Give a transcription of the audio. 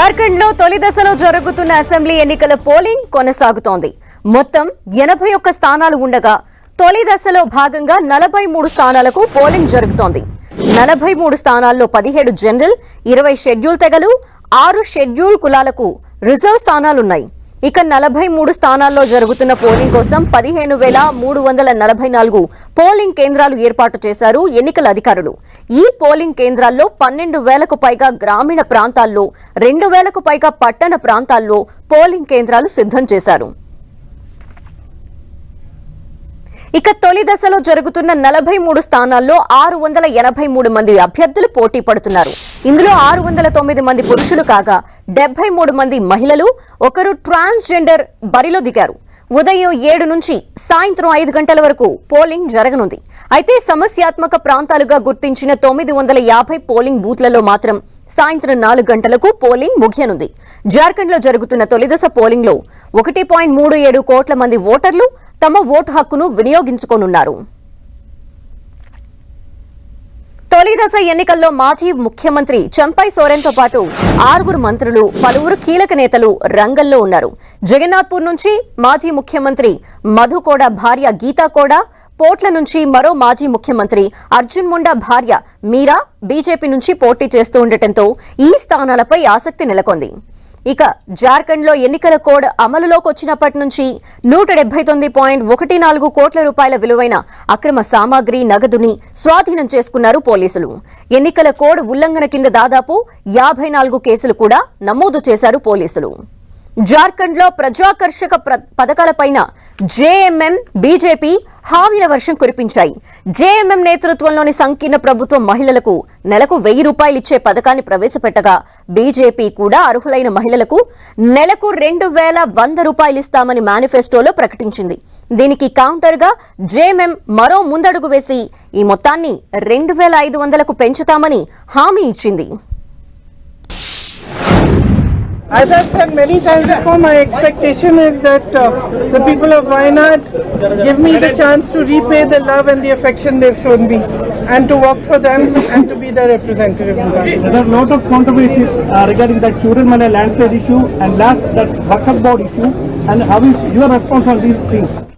జార్ఖండ్లో తొలి దశలో జరుగుతున్న అసెంబ్లీ ఎన్నికల పోలింగ్ కొనసాగుతోంది. మొత్తం ఎనభై ఒక్క స్థానాలు ఉండగా తొలి దశలో భాగంగా నలభై మూడు స్థానాలకు పోలింగ్ జరుగుతోంది. నలభై మూడు స్థానాల్లో పదిహేడు జనరల్ ఇరవై షెడ్యూల్ తెగలు ఆరు షెడ్యూల్ కులాలకు రిజర్వ్ స్థానాలున్నాయి. ఇక నలభై మూడు స్థానాల్లో జరుగుతున్న పోలింగ్ కోసం పదిహేను వేల మూడు వందల నలభై నాలుగు పోలింగ్ కేంద్రాలు ఏర్పాటు చేశారు ఎన్నికల అధికారులు. ఈ పోలింగ్ కేంద్రాల్లో పన్నెండు వేలకు పైగా గ్రామీణ ప్రాంతాల్లో రెండు వేలకు పైగా పట్టణ ప్రాంతాల్లో పోలింగ్ కేంద్రాలు సిద్ధం చేశారు. ఇక తొలి దశలో జరుగుతున్న నలభై మూడు స్థానాల్లో ఆరు వందల ఎనభై మూడు మంది అభ్యర్థులు పోటీ పడుతున్నారు. ఇందులో ఆరు వందల తొమ్మిది మంది పురుషులు కాగా డెబ్బై మూడు మంది మహిళలు ఒకరు ట్రాన్స్జెండర్ బరిలో దిగారు. ఉదయం ఏడు నుంచి సాయంత్రం ఐదు గంటల వరకు పోలింగ్ జరగనుంది. అయితే సమస్యాత్మక ప్రాంతాలుగా గుర్తించిన తొమ్మిది వందల యాభై పోలింగ్ బూత్లలో మాత్రం సాయంత్రం నాలుగు గంటలకు పోలింగ్ ముగియనుంది. జార్ఖండ్లో జరుగుతున్న తొలిదశ పోలింగ్లో ఒకటి పాయింట్ మూడు ఏడు కోట్ల మంది ఓటర్లు తమ ఓటు హక్కును వినియోగించుకోనున్నారు తొలి దశ ఎన్నికల్లో మాజీ ముఖ్యమంత్రి చంపై సోరెన్తో పాటు ఆరుగురు మంత్రులు పలువురు కీలక నేతలు రంగంలో ఉన్నారు. జగన్నాథ్పూర్ నుంచి మాజీ ముఖ్యమంత్రి మధు కోడ భార్య గీతా కోడ పోట్ల నుంచి మరో మాజీ ముఖ్యమంత్రి అర్జున్ ముండా భార్య మీరా బీజేపీ నుంచి పోటీ చేస్తూ ఉండటంతో ఈ స్థానాలపై ఆసక్తి నెలకొంది. ఇక జార్ఖండ్లో ఎన్నికల కోడ్ అమలులోకి వచ్చినప్పటి నుంచి నూట డెబ్బై తొమ్మిది పాయింట్ ఒకటి నాలుగు కోట్ల రూపాయల విలువైన అక్రమ సామాగ్రి నగదుని స్వాధీనం చేసుకున్నారు పోలీసులు. ఎన్నికల కోడ్ ఉల్లంఘన కింద దాదాపు యాభై నాలుగు కేసులు కూడా నమోదు చేశారు పోలీసులు. జార్ఖండ్లో ప్రజాకర్షక పథకాలపైన జేఎంఎం బీజేపీ హామీల వర్షం కురిపించాయి. జేఎంఎం నేతృత్వంలోని సంకీర్ణ ప్రభుత్వం మహిళలకు నెలకు వెయ్యి రూపాయలు ఇచ్చే పథకాన్ని ప్రవేశపెట్టగా బీజేపీ కూడా అర్హులైన మహిళలకు నెలకు రెండు వేల వంద రూపాయలు ఇస్తామని మేనిఫెస్టోలో ప్రకటించింది. దీనికి కౌంటర్గా జేఎంఎం మరో ముందడుగు వేసి ఈ మొత్తాన్ని రెండు వేల ఐదు వందలకు పెంచుతామని హామీ ఇచ్చింది. As I've said many times before, my expectation is that uh, the people of Wayanad give me the chance to repay the love and the affection they've shown me and to work for them and to be their representative. There are a lot of controversies uh, regarding that Churalmala landslide issue and last that board issue and how is your response on these things?